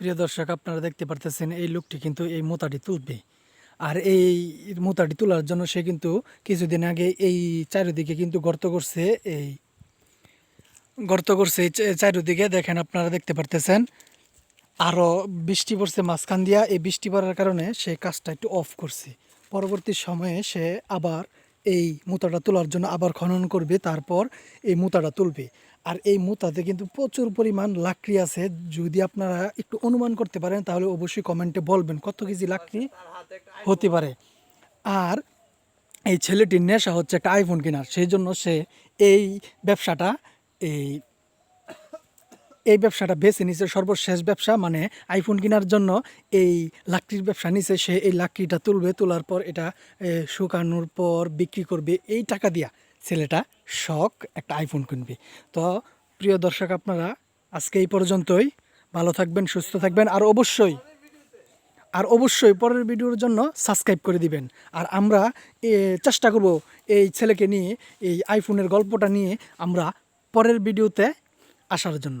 প্রিয় দর্শক, আপনারা দেখতে পারতেছেন এই লোকটি কিন্তু এই মোতাটি তুলবে। আর এই মোতাটি তোলার জন্য সে কিন্তু কিছুদিন আগে এই চারিদিকে কিন্তু গর্ত করছে, এই গর্ত করছে চারিদিকে। দেখেন আপনারা দেখতে পারতেছেন আরও বৃষ্টি পড়ছে মাঝখান দিয়া। এই বৃষ্টি পড়ার কারণে সে কাজটা একটু অফ করছে। পরবর্তী সময়ে সে আবার এই মুতাটা তোলার জন্য আবার খনন করবে, তারপর এই মুতাটা তুলবে। আর এই মুতাতে কিন্তু প্রচুর পরিমাণ লাকড়ি আছে। যদি আপনারা একটু অনুমান করতে পারেন, তাহলে অবশ্যই কমেন্টে বলবেন কত কেজি লাকড়ি হতে পারে। আর এই ছেলেটির নেশা হচ্ছে একটা আইফোন কেনার, সেই জন্য সে এই ব্যবসাটা, এই এই ব্যবসাটা বেছে নিছে সর্বশেষ ব্যবসা মানে আইফোন কেনার জন্য এই লাকড়ির ব্যবসা নিছে। সে এই লাকড়িটা তুলবে, তোলার পর এটা শুকানোর পর বিক্রি করবে। এই টাকা দিয়া ছেলেটা শখ একটা আইফোন কিনবে। তো প্রিয় দর্শক আপনারা, আজকে এই পর্যন্তই। ভালো থাকবেন, সুস্থ থাকবেন, আর অবশ্যই আর অবশ্যই পরের ভিডিওর জন্য সাবস্ক্রাইব করে দিবেন। আর আমরা চেষ্টা করব এই ছেলেকে নিয়ে, এই আইফোনের গল্পটা নিয়ে আমরা পরের ভিডিওতে আসার জন্য।